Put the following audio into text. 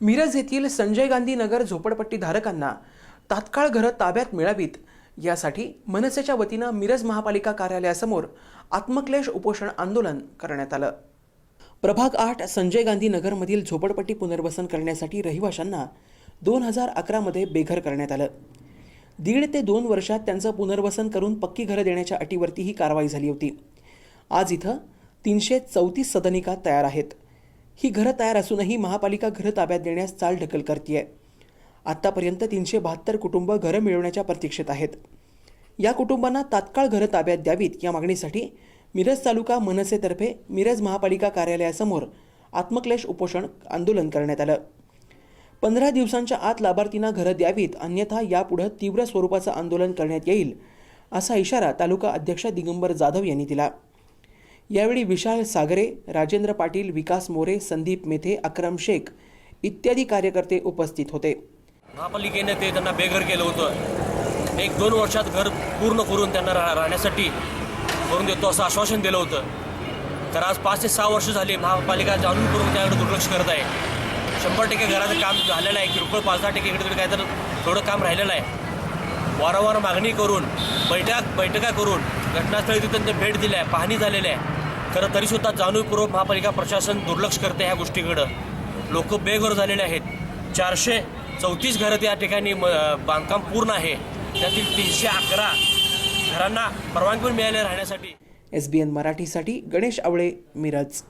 मिरज येथील संजय गांधी नगर झोपडपट्टी धारकांना तात्काळ घरं ताब्यात मिळावीत. यासाठी मनसेच्या वतीनं मिरज महापालिका कार्यालयासमोर आत्मक्लेश उपोषण आंदोलन करण्यात आलं. प्रभाग आठ संजय गांधी नगरमधील झोपडपट्टी पुनर्वसन करण्यासाठी रहिवाशांना दोन हजार अकरामध्ये बेघर करण्यात आलं. दीड ते दोन वर्षात त्यांचं पुनर्वसन करून पक्की घरं देण्याच्या अटीवरती ही कारवाई झाली होती. आज इथं तीनशे चौतीस सदनिका तयार आहेत. ही घरं तयार असूनही महापालिका घरं ताब्यात देण्यास चाल ढकल करते आत्तापर्यंत तीनशे बहात्तर कुटुंब घरं मिळवण्याच्या प्रतीक्षेत आहेत. या कुटुंबांना तात्काळ घरं ताब्यात द्यावीत या मागणीसाठी मिरज तालुका मनसेतर्फे मिरज महापालिका कार्यालयासमोर आत्मक्लेश उपोषण आंदोलन करण्यात आलं. पंधरा दिवसांच्या आत लाभार्थींना घरं द्यावीत अन्यथा यापुढं तीव्र स्वरूपाचं आंदोलन करण्यात येईल असा इशारा तालुका अध्यक्ष दिगंबर जाधव यांनी दिला. यावेळी विशाल सागरे राजेंद्र पाटील विकास मोरे संदीप मेथे अक्रम शेख इत्यादी कार्यकर्ते उपस्थित होते. महापालिकेने ते त्यांना बेघर केलं होतं. एक दोन वर्षात घर पूर्ण करून त्यांना रा राहण्यासाठी करून देतो असं आश्वासन दिलं होतं. तर आज पाच ते सहा वर्ष झाली महापालिका जाणून करून त्याकडे दुर्लक्ष करत आहे. शंभर टक्के घराचं काम झालेलं आहे. किरकोळ पाच दहा टक्के इकडे तिकडे काय तर थोडं काम राहिलेलं आहे. वारंवार मागणी करून बैठक बैठका करून घटनास्थळी तिथं भेट दिल्या आहे. पाहणी झालेली आहे. खरं तरीसुद्धा जाणीवपूर्वक महापालिका प्रशासन दुर्लक्ष करते ह्या गोष्टीकडं. लोक बेघर झालेले आहेत. चारशे चौतीस घरं त्या ठिकाणी म- बांधकाम पूर्ण आहे. त्यातील तीनशे अकरा घरांना परवानगी मिळाली राहण्यासाठी. एस बी एन मराठीसाठी गणेश आवळे मिरज.